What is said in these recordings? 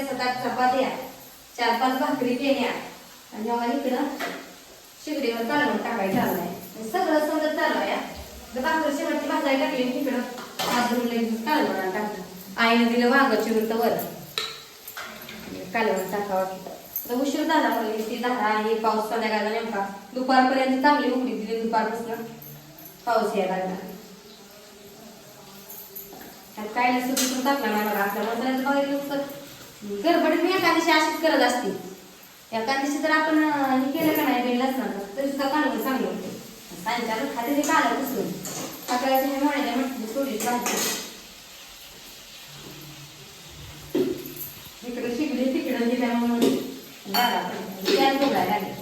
चपात्या सात चपात्या चार पाच भाकरी केल्या आणि जेव्हा इकडं शिगडीवर कालवण टाकायचं आहे सगळं सगळं चालू आहे तर भाकर शेवटची भाजायला टाकली आणि तिकडं भाजून लगेच कालवण टाकलं. आईनं दिलं वांगाची वृत्त वर कालवण टाकावं तर उशीर झाला म्हणजे ती दहा आहे. पाऊस संध्याकाळचा नेमका. दुपारपर्यंत चांगली उघडी दिली दुपारपासून. पाऊस यायला लागला. काय नसतं तिथून टाकला नाही मला आपल्या मसाल्याचं गडबडीत मी एका दिवशी अशीच करत असते. एका दिवशी जर आपण हे केलं का नाही बेललाच ना तरी सुद्धा कालवण चांगलं होते. सांगितलं खाते ते काला पुसून सकाळचं हे म्हणायला म्हटलं थोडी भाजी इकडे शिकली तिकडे दिल्या बघा त्यात बोलायला लागले.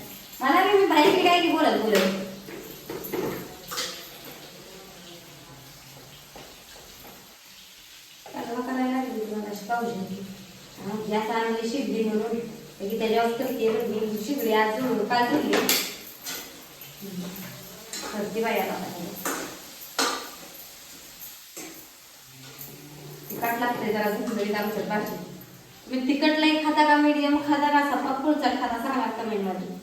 मला मी बाहेर काय की बोलत बोलत. कालवा करायला लागली मला अशी या सांगली आणली म्हणून की त्याच्यावर करते म्हणली आज काल जुळली करते बाई आता. तिखट लागते जरा झुंजळीत आमच्यात भाजी मी तिखट लई खाता का मीडियम खाता का असा पुढचा खाता? सांगा कमेंटमध्ये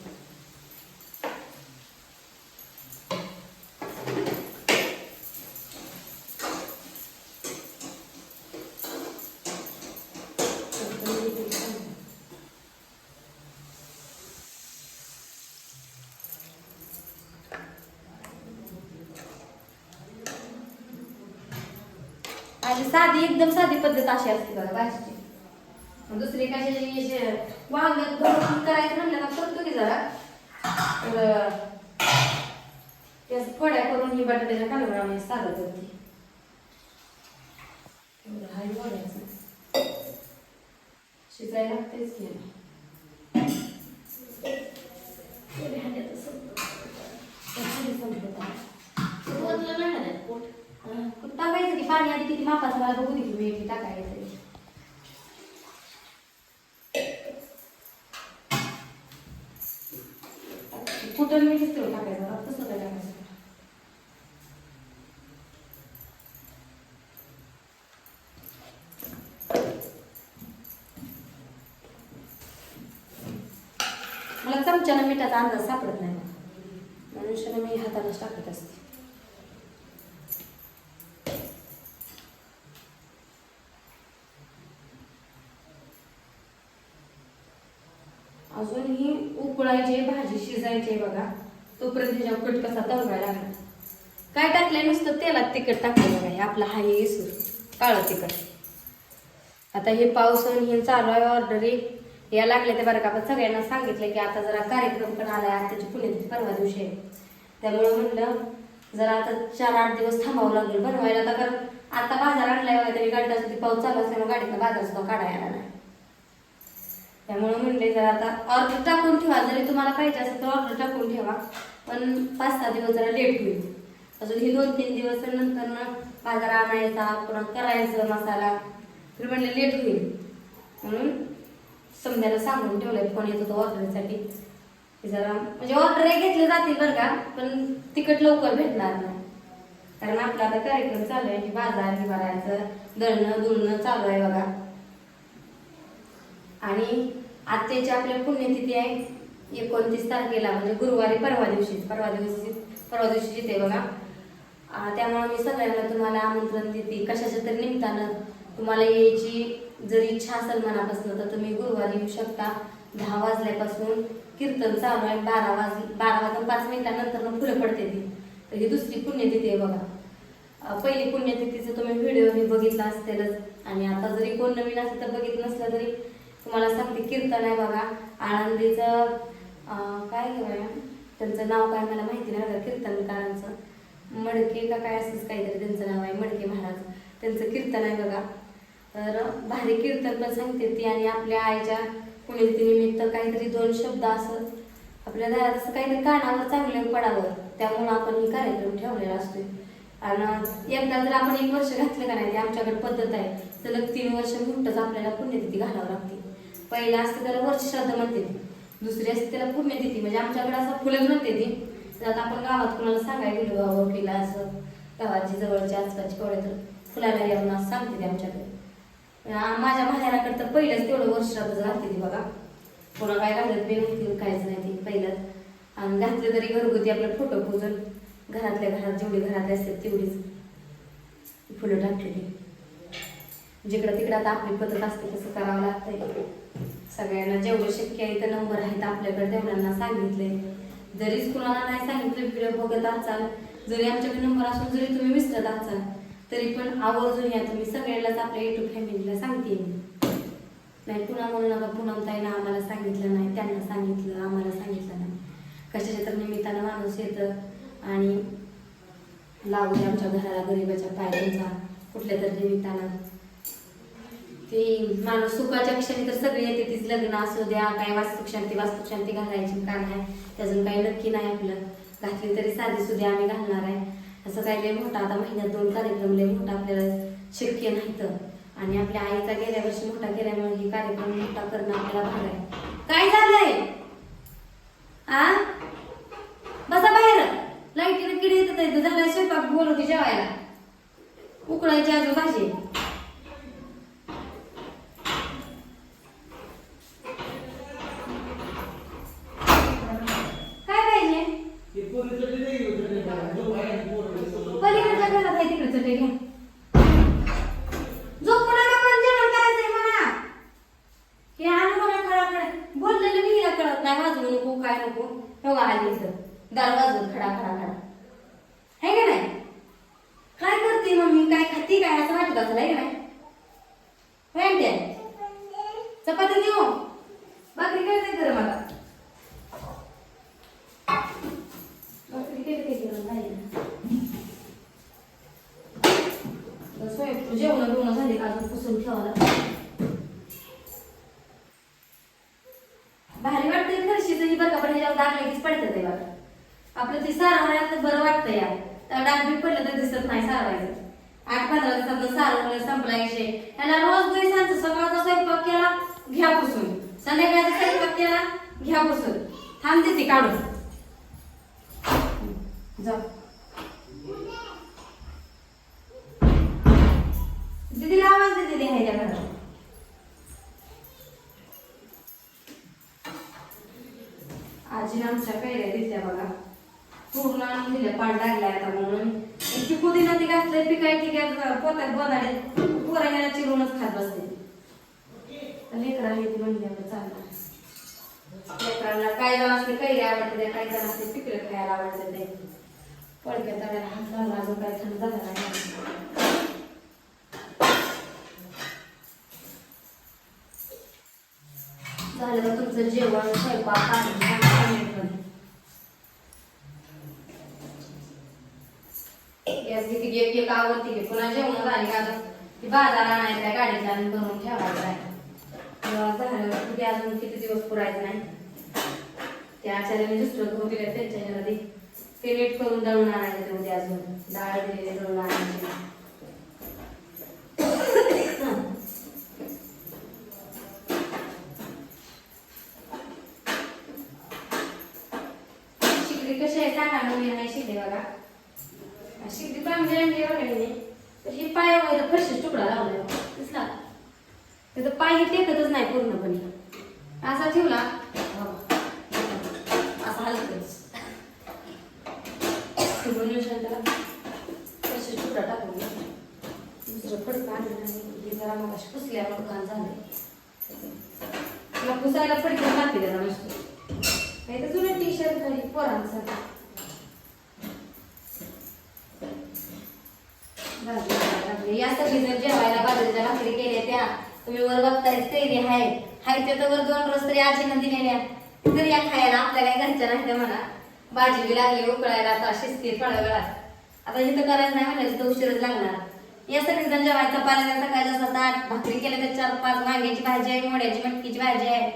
आणि साधी एकदम साधी पद्धत अशी असते बघा भाजीची दुसरी कशाची जे वांग करायचं म्हणलं ना करतो की जरा. तर त्याच फोड्या करून ही बटाट्याच्या कालवणाने साधं होती शिजायला लागतेच की. टाकायचं की पाणी आधी किती मापाचं मला बघू दिली मी किती टाकायचं कुठं मी किती टाकायचं आता तसं काय टाकायचं मला चमच्यानं मिठाचा अंदाज सापडत नाही मनुष्यानं मी हातालाच टाकत असते अजून ही उकळायची भाजी शिजायची बघा. तोपर्यंत त्याच्यावर कट कसा तळवायला लागला काय टाकलंय नुसतं? तेलात तिखट टाकलं बघा हे. आपला हा येसूर काळं तिखट. आता हे पाऊस हे चालू आहे ऑर्डरी या लागल्या ते बरं का आपण सगळ्यांना सांगितलं की आता जरा कार्यक्रम पण आला आहे आताची पुण्याची परवा दिवशी आहे. त्यामुळं म्हणलं जरा आता चार आठ दिवस थांबावं लागेल. बनवायला आता कारण आता बाजार आणलाय तरी गाडी गाडीला सुद्धा पाऊस चालू असल्यामुळे गाडीतला बाजार सुद्धा काढायला नाही. त्यामुळे म्हणले जर आता ऑर्डर टाकून ठेवा जरी तुम्हाला पाहिजे असेल तर ऑर्डर टाकून ठेवा. पण पाच सहा दिवस जरा लेट होईल. अजून ही दोन तीन दिवस नंतर ना बाजार आणायचा पुन्हा करायचं मसाला. तर म्हणले लेट होईल. म्हणून समजायला सांगून ठेवलंय फोन येत होतो ऑर्डरसाठी. जरा म्हणजे ऑर्डर घेतले जातील बरं का पण तिकट लवकर भेटणार नाही. कारण आपला आता कार्यक्रम चालू आहे की बाजार हे भरायचं दळणं दुळणं चालू आहे बघा. आणि आत्याची आपल्या पुण्यतिथी आहे एकोणतीस तारखेला म्हणजे गुरुवारी परवा दिवशी परवा दिवशी परवा दिवशी येते बघा. त्यामुळे मी सगळ्यांना तुम्हाला आमंत्रण देते. कशाच्या तरी निमित्तानं तुम्हाला यायची जर इच्छा असेल मनापासून तर तुम्ही गुरुवारी येऊ शकता. दहा वाजल्यापासून कीर्तन चालू आहे. बारा वाज बारा वाजून पाच मिनिटानंतर मग फुलं पडते ती. तर ही दुसरी पुण्यतिथी आहे बघा. पहिली पुण्यतिथीचं तुम्ही व्हिडिओ मी बघितला असतीलच. आणि आता जरी कोण नवीन असेल तर बघितलं नसलं तरी तुम्हाला सांगते कीर्तन आहे बघा. आनंदीचं काय घेऊया त्यांचं नाव काय मला माहिती नाही बघा कीर्तनकारांचं. मडके का काय असंच काहीतरी त्यांचं नाव आहे मडके महाराज. त्यांचं कीर्तन आहे बघा. तर भारी कीर्तन पण सांगते ती आणि आपल्या आईच्या पुण्यतिथीनिमित्त काहीतरी दोन शब्द असत आपल्या दारात असं काहीतरी कानावर चांगलं पडावं. त्यामुळं आपण ही कार्यक्रम ठेवलेला असतोय. आणि एकदा जर आपण एक वर्ष घातलं का नाही आमच्याकडे पद्धत आहे. सलग तीन वर्ष मोठंच आपल्याला पुण्यतिथी घालावं लागते. पहिला असते त्याला वर्ष श्राद्ध म्हणते ती. दुसरी असते त्याला पुण्यतिथी म्हणजे आमच्याकडे असं फुलंच म्हणते ती. तर आता आपण गावात कुणाला सांगायला गेलो बाबा वकिला असं गावाची जवळची आसपासची कवडे तर फुलाला येऊन असं सांगते ते आमच्याकडे. माझ्या माहेराकडे तर पहिलंच तेवढं वर्ष श्राद्ध घालते ती बघा. पुन्हा काय घालत बी नाही काहीच नाही ती पहिलंच. आणि घातले तरी घरगुती आपलं फोटो पूजून. घरातल्या घरात जेवढी घरात असतात तेवढीच फुलं टाकलेली जिकडं तिकडं आता आपली पद्धत असते तसं करावं लागतंय. सगळ्यांना जेवढं शक्य आहे तर नंबर आहेत आपल्याकडे तेवढ्यांना सांगितले जरीच कुणाला नाही सांगितलं व्हिडिओ बघत असाल जरी आमच्याकडे नंबर असून जरी तुम्ही विसरत असाल तरी पण आवर्जून या तुम्ही सगळ्यांनाच आपल्या युट्यूब फॅमिलीला सांगते मी. नाही पुन्हा म्हणू नका पुन्हा ताईनं आम्हाला सांगितलं नाही त्यांना सांगितलं आम्हाला सांगितलं नाही. कशाच्या तर निमित्तानं माणूस येतं आणि लावते आमच्या घराला गरीबाच्या पायऱ्यांचा कुठल्या तर निमित्तानं. ती माणूस सुखाच्या क्षणी तर सगळी येते तीच लग्न असू द्या काय वास्तुशांती वास्तुशांती घालायची का नाही त्याजून काही नक्की नाही आपलं. घातली तरी साधी सुद्धा आम्ही घालणार आहे. असं काही लय मोठा आता महिन्यात दोन कार्यक्रम लय मोठा आपल्याला शक्य नाही तर आणि आपल्या आईचा गेल्या वर्षी मोठा केल्यामुळे हे कार्यक्रम मोठा करणं आपल्याला भाग आहे. काय झालंय? आ? बसा बाहेर. लाईटीनं किडे येत झालं स्वयंपाक बोलवते जेवायला. उकळायची अजून भाजी काय पाहिजे पलीकडच्या घरात आहे तिकडे चटे घ्या झोपू नका पण जेवण करायचंय म्हणा हे आणू बघा खडा खडा बोललेलं मी काय कळत वाजवू नको काय नको हो आली सर दार वाजवून खडा खडा खडा. है का नाही? काय करते मम्मी? काय खाती काय? असं वाटत असं आहे का नाही? होय चपाती देऊ? भाकरी काय नाही गरम आता जेवण बिवणं झाली का? अजून पुसून ठेवायला लागतं भारी वाटतंय फरशीचं ही बघा पण ह्याच्यावर डाग लगेच पडतं ते बघा आपलं ते सारवण्यात बरं वाटतं या त्या डाग पडलं तर दिसत नाही सारवायचं. आठ पंधरा दिवसात सारवलं संपला विषय त्याला रोज दिवसांचं सकाळचा स्वयंपाक केला घ्या पुसून. संध्याकाळचा स्वयंपाक केला घ्या पुसून. थांबते ती काढून. जा. दीदीला आवाज दे दीदी आहे त्या घरात. आजी आमच्या कैऱ्या दिसल्या बघा. पूर्ण आणून दिल्या पाड लागला आता म्हणून. ती पुदिना ती घातलंय ती काय ठीक आहे पोत्यात बनाडे याला चिरूनच खात बसते लेकरांनी ती म्हणली आता चालणार लेकरांना काय जण असते कैरी आवडते काय जण असते पिकलं खायला आवडते ते. पडक्या तव्याला हात लावला अजून काय थंड झाला नाही. झालं तुमचं जेवण स्वयंपाक पाणी पाणी पण. गॅस किती एक एक आवडती की पुन्हा जेवण झाली का ती बाजार आणायचा आहे गाडीत आणून बनवून ठेवायचा आहे तेव्हा झालं किती अजून किती दिवस पुरायचं नाही. त्या आचार्याने दुसरं गहू दिलं त्यांच्या ह्याला ते नीट करून दळून आणायचं ते उद्या अजून. डाळ दिलेले दळून आणायचे. हं. शिकली कशी आहे? सांगा नवीन नाही शिकले बघा. शिकली चांगली आणली बघा तर ही पाय वगैरे फरशी तुकडा लावलाय. दिसला? त्याचा पाय हे टेकतच नाही पूर्णपणे. असा ठेवला. हो. असा हलकच. फरशी तुकडा टाकून दुसरं फडकं आणलं हे जरा मग पुसल्यावर घाण झाले तुला पुसायला फडकं टाकते त्याला नुसतं. नाही तर जुने टी शर्ट काही पोरांसाठी. जास्त या जेवायला बाजरीच्या भाकरी केल्या त्या तुम्ही वर बघताय कैरी आहे हाय ते तर वर दोन रोज तरी आजीनं दिलेल्या. तरी या खायला आपल्या घरच्या नाही त्या म्हणा. भाजी बी लागली उकळायला आता शिस्ती थोड्या वेळात. आता इथं करायचं नाही म्हणायचं तर उशीरच लागणार. या सगळी जण जेवायचं पाण्याचा सकाळच्या सात आठ भाकरी केल्या तर चार पाच वांग्याची भाजी आहे मोड्याची मटकीची भाजी आहे.